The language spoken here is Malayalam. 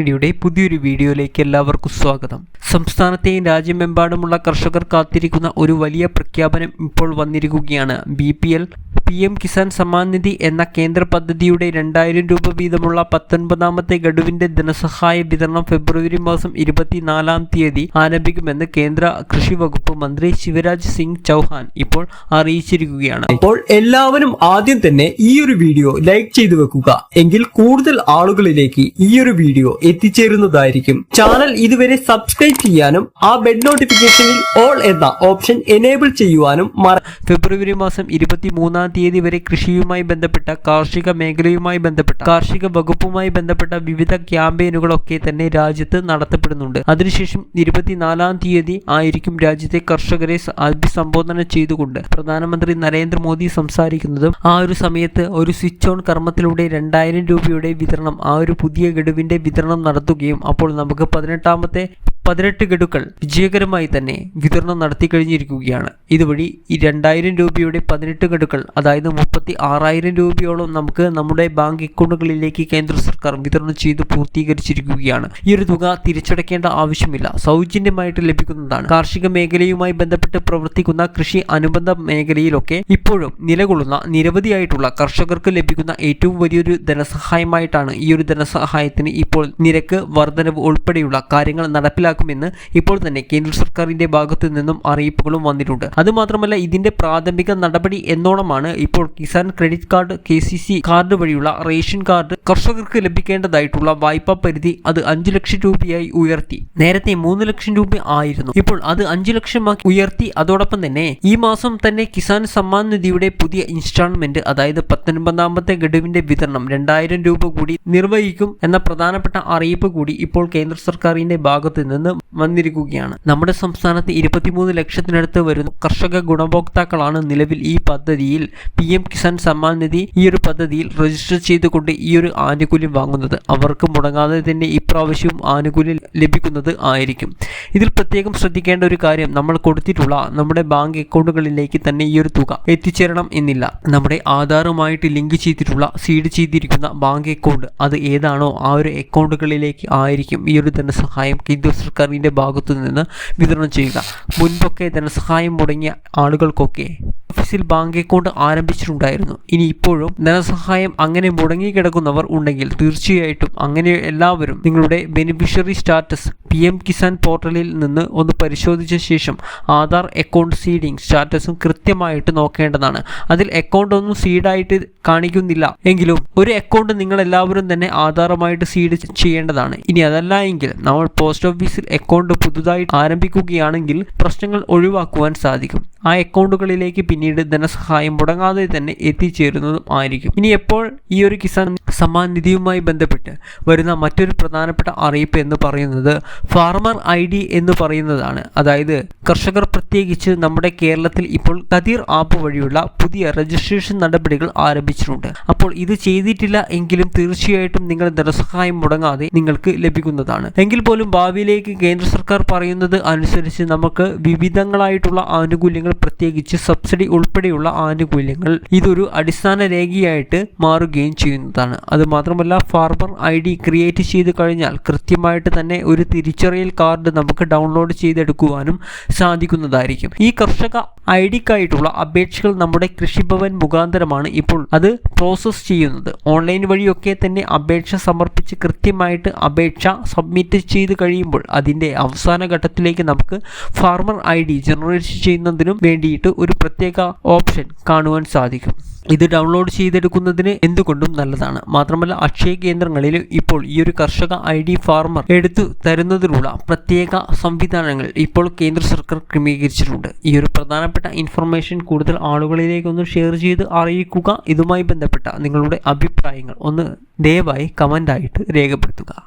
മീഡിയയുടെ പുതിയൊരു വീഡിയോയിലേക്ക് എല്ലാവർക്കും സ്വാഗതം. സംസ്ഥാനത്തെയും രാജ്യമെമ്പാടുമുള്ള കർഷകർ കാത്തിരിക്കുന്ന ഒരു വലിയ പ്രഖ്യാപനം ഇപ്പോൾ വന്നിരിക്കുകയാണ്. B P L P M Kisan Samman Nidhi എന്ന കേന്ദ്ര പദ്ധതിയുടെ രണ്ടായിരം രൂപ വീതമുള്ള പത്തൊൻപതാമത്തെ ഗഡുവിന്റെ ധനസഹായ വിതരണം ഫെബ്രുവരി മാസം ഇരുപത്തിനാലാം തീയതി ആരംഭിക്കുമെന്ന് കേന്ദ്ര കൃഷി വകുപ്പ് മന്ത്രി ശിവരാജ് സിംഗ് ചൗഹാൻ ഇപ്പോൾ അറിയിച്ചിരിക്കുകയാണ്. അപ്പോൾ എല്ലാവരും ആദ്യം തന്നെ ഈ ഒരു വീഡിയോ ലൈക്ക് ചെയ്തു വെക്കുക. എങ്കിൽ കൂടുതൽ ആളുകളിലേക്ക് ഈ ഒരു വീഡിയോ എത്തിച്ചേരുന്നതായിരിക്കും. ചാനൽ ഇതുവരെ സബ്സ്ക്രൈബ് ചെയ്യാനും ആ ബെൽ നോട്ടിഫിക്കേഷനിൽ ഓൾ എന്ന ഓപ്ഷൻ എനേബിൾ ചെയ്യുവാനും ഫെബ്രുവരി മാസം ഇരുപത്തി മൂന്നാം തീയതി വരെ കൃഷിയുമായി ബന്ധപ്പെട്ട കാർഷിക മേഖലയുമായി ബന്ധപ്പെട്ട കാർഷിക വകുപ്പുമായി ബന്ധപ്പെട്ട വിവിധ ക്യാമ്പയിനുകളൊക്കെ തന്നെ രാജ്യത്ത് നടത്തപ്പെടുന്നുണ്ട്. അതിനുശേഷം ഇരുപത്തിനാലാം തീയതി ആയിരിക്കും രാജ്യത്തെ കർഷകരെ അഭിസംബോധന ചെയ്തുകൊണ്ട് പ്രധാനമന്ത്രി നരേന്ദ്രമോദി സംസാരിക്കുന്നതും ആ ഒരു സമയത്ത് ഒരു സ്വിച്ച് ഓൺ കർമ്മത്തിലൂടെ രണ്ടായിരം രൂപയുടെ വിതരണം ആ ഒരു പുതിയ ഗഡുവിന്റെ വിതരണം നടത്തുകയും അപ്പോൾ നമുക്ക് പതിനെട്ടാമത്തെ പതിനെട്ട് ഗഡുക്കൾ വിജയകരമായി തന്നെ വിതരണം നടത്തി കഴിഞ്ഞിരിക്കുകയാണ്. ഇതുവഴി ഈ രണ്ടായിരം രൂപയുടെ പതിനെട്ട് ഗഡുക്കൾ അതായത് മുപ്പത്തി ആറായിരം രൂപയോളം നമുക്ക് നമ്മുടെ ബാങ്ക് അക്കൗണ്ടുകളിലേക്ക് കേന്ദ്ര സർക്കാർ വിതരണം ചെയ്ത് പൂർത്തീകരിച്ചിരിക്കുകയാണ്. ഈ ഒരു തുക തിരിച്ചടയ്ക്കേണ്ട ആവശ്യമില്ല. സൗജന്യമായിട്ട് ലഭിക്കുന്നതാണ്. കാർഷിക മേഖലയുമായി ബന്ധപ്പെട്ട് പ്രവർത്തിക്കുന്ന കൃഷി അനുബന്ധ മേഖലയിലൊക്കെ ഇപ്പോഴും നിലകൊള്ളുന്ന നിരവധിയായിട്ടുള്ള കർഷകർക്ക് ലഭിക്കുന്ന ഏറ്റവും വലിയൊരു ധനസഹായമായിട്ടാണ് ഈ ഒരു ധനസഹായത്തിന് ഇപ്പോൾ നിരക്ക് വർധനവ് ഉൾപ്പെടെയുള്ള കാര്യങ്ങൾ നടപ്പിലാക്കുമെന്ന് ഇപ്പോൾ തന്നെ കേന്ദ്ര സർക്കാരിന്റെ ഭാഗത്തു നിന്നും അറിയിപ്പുകളും വന്നിട്ടുണ്ട്. അതുമാത്രമല്ല ഇതിന്റെ പ്രാഥമിക നടപടി എന്നോണമാണ് ഇപ്പോൾ Kisan credit card K card വഴിയുള്ള റേഷൻ കാർഡ് കർഷകർക്ക് ലഭിക്കേണ്ടതായിട്ടുള്ള വായ്പാ പരിധി അത് അഞ്ചു ലക്ഷം രൂപയായി ഉയർത്തി. നേരത്തെ മൂന്ന് ലക്ഷം രൂപ ആയിരുന്നു. ഇപ്പോൾ അത് അഞ്ചു ലക്ഷമാക്കി ഉയർത്തി. അതോടൊപ്പം തന്നെ ഈ മാസം തന്നെ കിസാൻ സമ്മാൻ നിധിയുടെ പുതിയ ഇൻസ്റ്റാൾമെന്റ് അതായത് പത്തൊൻപതാമത്തെ ഗഡുവിന്റെ വിതരണം രണ്ടായിരം രൂപ കൂടി നിർവഹിക്കും എന്ന പ്രധാനപ്പെട്ട അറിയിപ്പ് കൂടി ഇപ്പോൾ കേന്ദ്ര സർക്കാരിന്റെ ഭാഗത്ത് നിന്ന് വന്നിരിക്കുകയാണ്. നമ്മുടെ സംസ്ഥാനത്ത് ഇരുപത്തിമൂന്ന് ലക്ഷത്തിനടുത്ത് വരുന്ന കർഷക ഗുണഭോക്താക്കളാണ് നിലവിൽ ഈ പദ്ധതിയിൽ പി എം കിസാൻ സമ്മാൻ നിധി ഈ ഒരു പദ്ധതിയിൽ രജിസ്റ്റർ ചെയ്തുകൊണ്ട് ഈ ഒരു ആനുകൂല്യം വാങ്ങുന്നത്. അവർക്ക് മുടങ്ങാതെ തന്നെ ഇപ്രാവശ്യവും ആനുകൂല്യം ലഭിക്കുന്നത് ആയിരിക്കും. ഇതിൽ പ്രത്യേകം ശ്രദ്ധിക്കേണ്ട ഒരു കാര്യം നമ്മൾ കൊടുത്തിട്ടുള്ള നമ്മുടെ ബാങ്ക് അക്കൗണ്ടുകളിലേക്ക് തന്നെ ഈ ഒരു തുക എത്തിച്ചേരണം എന്നില്ല. നമ്മുടെ ആധാറുമായിട്ട് ലിങ്ക് ചെയ്തിട്ടുള്ള സീഡ് ചെയ്തിരിക്കുന്ന ബാങ്ക് അക്കൗണ്ട് അത് ഏതാണോ ആ ഒരു അക്കൗണ്ടുകളിലേക്ക് ആയിരിക്കും ഈ ഒരു ധനസഹായം കേന്ദ്ര സർക്കാരിന്റെ ഭാഗത്തു നിന്ന് വിതരണം ചെയ്യുക. മുൻപൊക്കെ ധനസഹായം മുടങ്ങിയ ആളുകൾക്കൊക്കെ ഓഫീസിൽ ബാങ്ക് അക്കൗണ്ട് ആരംഭിച്ചിട്ടുണ്ടായിരുന്നു. ഇനി ഇപ്പോഴും ധനസഹായം അങ്ങനെ മുടങ്ങിക്കിടക്കുന്നവർ ഉണ്ടെങ്കിൽ തീർച്ചയായിട്ടും അങ്ങനെ എല്ലാവരും നിങ്ങളുടെ beneficiary status P M Kisan പോർട്ടലിൽ നിന്ന് ഒന്ന് പരിശോധിച്ച ശേഷം ആധാർ അക്കൗണ്ട് സീഡിംഗ് സ്റ്റാറ്റസും കൃത്യമായിട്ട് നോക്കേണ്ടതാണ്. അതിൽ അക്കൗണ്ട് ഒന്നും സീഡായിട്ട് കാണിക്കുന്നില്ല. എങ്കിലും ഒരു അക്കൗണ്ട് നിങ്ങൾ എല്ലാവരും തന്നെ ആധാറുമായിട്ട് സീഡ് ചെയ്യേണ്ടതാണ്. ഇനി അതല്ല എങ്കിൽ നമ്മൾ പോസ്റ്റ് ഓഫീസിൽ അക്കൗണ്ട് പുതുതായി ആരംഭിക്കുകയാണെങ്കിൽ പ്രശ്നങ്ങൾ ഒഴിവാക്കുവാൻ സാധിക്കും. ആ അക്കൗണ്ടുകളിലേക്ക് പിന്നീട് ധനസഹായം മുടങ്ങാതെ തന്നെ എത്തിച്ചേരുന്നതും ആയിരിക്കും. ഇനി എപ്പോൾ ഈ ഒരു കിസാൻ സമ്മാൻ നിധിയുമായി ബന്ധപ്പെട്ട് വരുന്ന മറ്റൊരു പ്രധാനപ്പെട്ട അറിയിപ്പ് എന്ന് പറയുന്നത് ഫാർമർ ഐ ഡി എന്ന് പറയുന്നതാണ്. അതായത് കർഷകർ പ്രത്യേകിച്ച് നമ്മുടെ കേരളത്തിൽ ഇപ്പോൾ കതിർ ആപ്പ് വഴിയുള്ള പുതിയ രജിസ്ട്രേഷൻ നടപടികൾ ആരംഭിച്ചിട്ടുണ്ട്. അപ്പോൾ ഇത് ചെയ്തിട്ടില്ല എങ്കിലും തീർച്ചയായിട്ടും നിങ്ങൾ ധനസഹായം മുടങ്ങാതെ നിങ്ങൾക്ക് ലഭിക്കുന്നതാണ്. എങ്കിൽ പോലും ഭാവിയിലേക്ക് കേന്ദ്ര സർക്കാർ പറയുന്നത് അനുസരിച്ച് നമുക്ക് വിവിധങ്ങളായിട്ടുള്ള ആനുകൂല്യങ്ങൾ പ്രത്യേകിച്ച് സബ്സിഡി ഉൾപ്പെടെയുള്ള ആനുകൂല്യങ്ങൾ ഇതൊരു അടിസ്ഥാന രേഖയായിട്ട് മാറുകയും ചെയ്യുന്നതാണ്. അത് മാത്രമല്ല ഫാർമർ ഐ ഡി ക്രിയേറ്റ് ചെയ്ത് കഴിഞ്ഞാൽ കൃത്യമായിട്ട് തന്നെ ഒരു തിരിച്ചറിയൽ കാർഡ് നമുക്ക് ഡൗൺലോഡ് ചെയ്തെടുക്കുവാനും സാധിക്കുന്നതായിരിക്കും. ഈ കർഷക ഐ ഡിക്കായിട്ടുള്ള അപേക്ഷകൾ നമ്മുടെ കൃഷിഭവൻ മുഖാന്തരമാണ് ഇപ്പോൾ അത് പ്രോസസ്സ് ചെയ്യുന്നത്. ഓൺലൈൻ വഴിയൊക്കെ തന്നെ അപേക്ഷ സമർപ്പിച്ച് കൃത്യമായിട്ട് അപേക്ഷ സബ്മിറ്റ് ചെയ്ത് കഴിയുമ്പോൾ അതിന്റെ അവസാന ഘട്ടത്തിലേക്ക് നമുക്ക് ഫാർമർ ഐ ഡി ജനറേറ്റ് ചെയ്യുന്നതിനും വേണ്ടിയിട്ട് ഒരു പ്രത്യേക ഓപ്ഷൻ കാണുവാൻ സാധിക്കും. ഇത് ഡൗൺലോഡ് ചെയ്തെടുക്കുന്നതിന് എന്തുകൊണ്ടും നല്ലതാണ്. മാത്രമല്ല അക്ഷയ കേന്ദ്രങ്ങളിൽ ഇപ്പോൾ ഈ ഒരു കർഷക ഐ ഡി ഫാർമർ എടുത്തു തരുന്നതിനുള്ള പ്രത്യേക സംവിധാനങ്ങൾ ഇപ്പോൾ കേന്ദ്ര സർക്കാർ ക്രമീകരിച്ചിട്ടുണ്ട്. ഈ ഒരു പ്രധാനപ്പെട്ട ഇൻഫർമേഷൻ കൂടുതൽ ആളുകളിലേക്കൊന്ന് ഷെയർ ചെയ്ത് അറിയിക്കുക. ഇതുമായി ബന്ധപ്പെട്ട നിങ്ങളുടെ അഭിപ്രായങ്ങൾ ഒന്ന് ദയവായി കമന്റായിട്ട് രേഖപ്പെടുത്തുക.